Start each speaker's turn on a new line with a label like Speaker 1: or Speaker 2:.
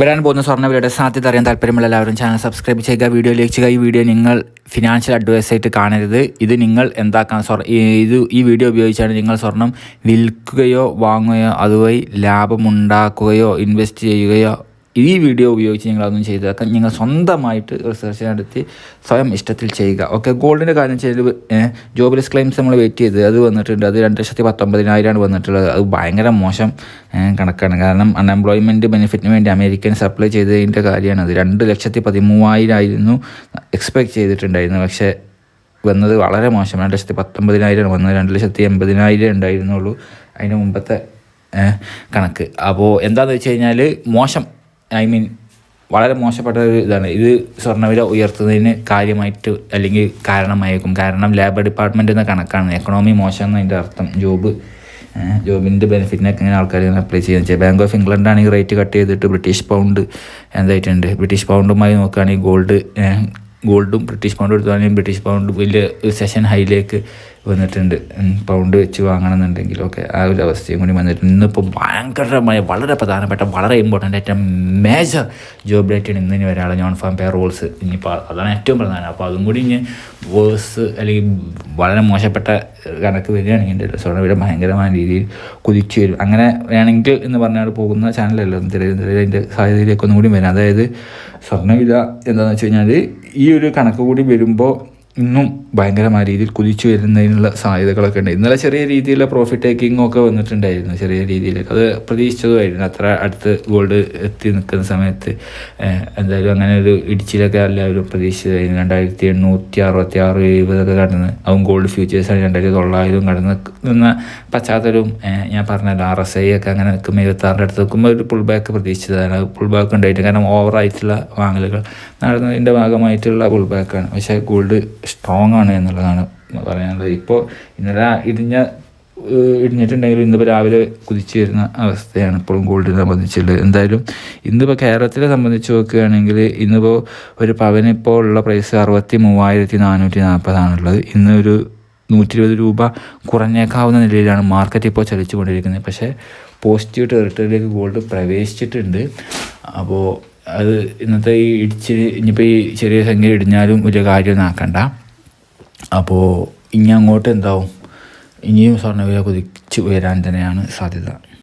Speaker 1: വരാൻ പോകുന്ന സ്വർണവിലയുടെ സാധ്യത അറിയാൻ താല്പര്യമുള്ള എല്ലാവരും ചാനൽ സബ്സ്ക്രൈബ് ചെയ്യുക വീഡിയോ ലൈക്ക് ചെയ്യുക. ഈ വീഡിയോ നിങ്ങൾ ഫിനാൻഷ്യൽ അഡ്വൈസായിട്ട് കാണരുത്. ഇത് നിങ്ങൾ എന്താക്കാൻ സ്വർണ ഇത് ഈ വീഡിയോ ഉപയോഗിച്ചാണ് നിങ്ങൾ സ്വർണം വിൽക്കുകയോ വാങ്ങുകയോ അതുവഴി ലാഭമുണ്ടാക്കുകയോ ഇൻവെസ്റ്റ് ചെയ്യുകയോ ഈ വീഡിയോ ഉപയോഗിച്ച് നിങ്ങൾ അതൊന്നും ചെയ്തേക്കാം നിങ്ങൾ സ്വന്തമായിട്ട് റിസർച്ച് നടത്തി സ്വയം ഇഷ്ടത്തിൽ ചെയ്യുക. ഓക്കെ ഗോൾഡിന്റെ കാര്യം ചെയ്ത് ജോബ്ലെസ് ക്ലെയിംസ് നമ്മൾ വെയിറ്റ് ചെയ്ത്. അത് വന്നിട്ടുണ്ട്. അത് രണ്ട് ലക്ഷത്തി പത്തൊമ്പതിനായിരമാണ് വന്നിട്ടുള്ളത്. അത് ഭയങ്കര മോശം കണക്കാണ്. കാരണം അൺഎംപ്ലോയ്മെന്റ് ബെനിഫിറ്റിന് വേണ്ടി അമേരിക്കൻ സപ്ലൈ ചെയ്തതിന്റെ കാര്യമാണ് അത്. രണ്ട് ലക്ഷത്തി പതിമൂവായിരം ആയിരുന്നു എക്സ്പെക്ട് ചെയ്തിട്ടുണ്ടായിരുന്നു പക്ഷേ വന്നത് വളരെ മോശം. രണ്ട് ലക്ഷത്തി പത്തൊമ്പതിനായിരം വന്നത് രണ്ട് ലക്ഷത്തി എൺപതിനായിരം ഉണ്ടായിരുന്നുള്ളൂ. അതിന് മുമ്പത്തെ കണക്ക്. അപ്പോൾ എന്താണെന്ന് വെച്ച് കഴിഞ്ഞാൽ മോശം ഐ മീൻ വളരെ മോശപ്പെട്ട ഒരു ഇതാണ്. ഇത് സ്വർണവില ഉയർത്തുന്നതിന് കാര്യമായിട്ട് അല്ലെങ്കിൽ കാരണമായേക്കും. കാരണം ലേബർ ഡിപ്പാർട്ട്മെന്റ് എന്ന കണക്കാണ്. എക്കണോമി മോശം എന്നതിന്റെ അർത്ഥം. ജോബ് ജോബിന്റെ ബെനിഫിറ്റിനൊക്കെ ഇങ്ങനെ ആൾക്കാർ ഇങ്ങനെ അപ്ലൈ ചെയ്യുന്നത്. വെച്ചാൽ ബാങ്ക് ഓഫ് ഇംഗ്ലണ്ട് ആണെങ്കിൽ റേറ്റ് കട്ട് ചെയ്തിട്ട് ബ്രിട്ടീഷ് പൗണ്ട് എന്തായിട്ടുണ്ട്? ബ്രിട്ടീഷ് പൗണ്ടുമായി നോക്കുകയാണെങ്കിൽ ഗോൾഡ് ഗോൾഡും ബ്രിട്ടീഷ് പൗണ്ടും എടുത്തുകയാണെങ്കിൽ ബ്രിട്ടീഷ് പൗണ്ട് വലിയ സെഷൻ ഹൈയിലേക്ക് വന്നിട്ടുണ്ട്. പൗണ്ട് വെച്ച് വാങ്ങണമെന്നുണ്ടെങ്കിൽ ഓക്കെ ആ ഒരു അവസ്ഥയും കൂടി വന്നിട്ടുണ്ട്. ഇന്നിപ്പോൾ ഭയങ്കരമായ വളരെ പ്രധാനപ്പെട്ട വളരെ ഇമ്പോർട്ടന്റ് ആയിട്ട് മേജർ ജോബ് ഡേറ്റാണ് ഇന്നിനി വരാനുള്ള നോൺ ഫാം പേ റോൾസ് ഇനിയിപ്പോൾ അതാണ് ഏറ്റവും പ്രധാനം. അപ്പോൾ അതും കൂടി ഇനി വേഴ്സ് അല്ലെങ്കിൽ വളരെ മോശപ്പെട്ട കണക്ക് വരികയാണെങ്കിൽ എന്റെ സോണ ഇവിടെ ഭയങ്കരമായ രീതിയിൽ കുതിച്ചു വരും. അങ്ങനെ വേണമെങ്കിൽ എന്ന് പറഞ്ഞാൽ പോകുന്ന ചാനലല്ലോ തിരഞ്ഞെടുപ്പ് അതിന്റെ സാഹചര്യമൊക്കെ ഒന്നും കൂടി വരും. അതായത് സ്വർണവില എന്താണെന്ന് വെച്ച് കഴിഞ്ഞാൽ ഈ ഒരു കണക്ക് കൂടി വരുമ്പോൾ ഇന്നും ഭയങ്കരമായ രീതിയിൽ കുതിച്ചു വരുന്നതിനുള്ള സാധ്യതകളൊക്കെ ഉണ്ട്. ഇന്നലെ ചെറിയ രീതിയിലുള്ള പ്രോഫിറ്റ് ടേക്കിംഗ് ഒക്കെ വന്നിട്ടുണ്ടായിരുന്നു ചെറിയ രീതിയിൽ അത് പ്രതീക്ഷിച്ചതുമായിരുന്നു. അത്ര അടുത്ത് ഗോൾഡ് എത്തി നിൽക്കുന്ന സമയത്ത് എന്തായാലും അങ്ങനെ ഒരു ഇടിച്ചിലൊക്കെ എല്ലാവരും പ്രതീക്ഷിച്ചതായിരുന്നു. രണ്ടായിരത്തി എണ്ണൂറ്റി അറുപത്തി ആറ് എഴുപതൊക്കെ കടന്ന് അതും ഗോൾഡ് ഫ്യൂച്ചേഴ്സാണ് രണ്ടായിരത്തി തൊള്ളായിരം കടന്ന് നിന്ന പശ്ചാത്തലവും ഞാൻ പറഞ്ഞല്ലോ ആർ എസ് ഐ ഒക്കെ അങ്ങനെ നിൽക്കുമ്പോൾ ഇരുപത്തി ആറിന്റെ അടുത്ത് നിൽക്കുമ്പോൾ ഒരു പുൾ ബാക്ക് പ്രതീക്ഷിച്ചതാണ്. പുൾ ബാക്ക് ഉണ്ടായിട്ട് കാരണം ഓവറായിട്ടുള്ള വാങ്ങലുകൾ നടന്നതിന്റെ ഭാഗമായിട്ടുള്ള പുൾ ബാക്കാണ് പക്ഷേ ഗോൾഡ് സ്ട്രോങ് ആണ് എന്നുള്ളതാണ് പറയാനുള്ളത്. ഇപ്പോൾ ഇന്നലെ ഇടിഞ്ഞ ഇടിഞ്ഞിട്ടുണ്ടെങ്കിലും ഇന്നിപ്പോൾ രാവിലെ കുതിച്ചു വരുന്ന അവസ്ഥയാണ് ഇപ്പോഴും ഗോൾഡിനെ സംബന്ധിച്ചുള്ളത്. എന്തായാലും ഇന്നിപ്പോൾ കേരളത്തിലെ സംബന്ധിച്ച് നോക്കുകയാണെങ്കിൽ ഇന്നിപ്പോൾ ഒരു പവനിപ്പോൾ ഉള്ള പ്രൈസ് അറുപത്തി മൂവായിരത്തി നാനൂറ്റി നാൽപ്പതാണുള്ളത് ഇന്ന് ഒരു നൂറ്റി ഇരുപത് രൂപ കുറഞ്ഞേക്കാവുന്ന നിലയിലാണ് മാർക്കറ്റ് ഇപ്പോൾ ചലിച്ചുകൊണ്ടിരിക്കുന്നത്. പക്ഷേ പോസിറ്റീവ് ടെറിട്ടറിയിലേക്ക് ഗോൾഡ് പ്രവേശിച്ചിട്ടുണ്ട്. അപ്പോൾ അത് ഇന്നത്തെ ഈ ഇടിച്ച് ഇനിയിപ്പോൾ ഈ ചെറിയ സംഖ്യ ഇടിഞ്ഞാലും വലിയ കാര്യമൊന്നും ആക്കണ്ട. അപ്പോൾ ഇനി അങ്ങോട്ട് എന്താവും? ഇനിയും സ്വർണവില കുതിച്ച് ഉയരാൻ തന്നെയാണ് സാധ്യത.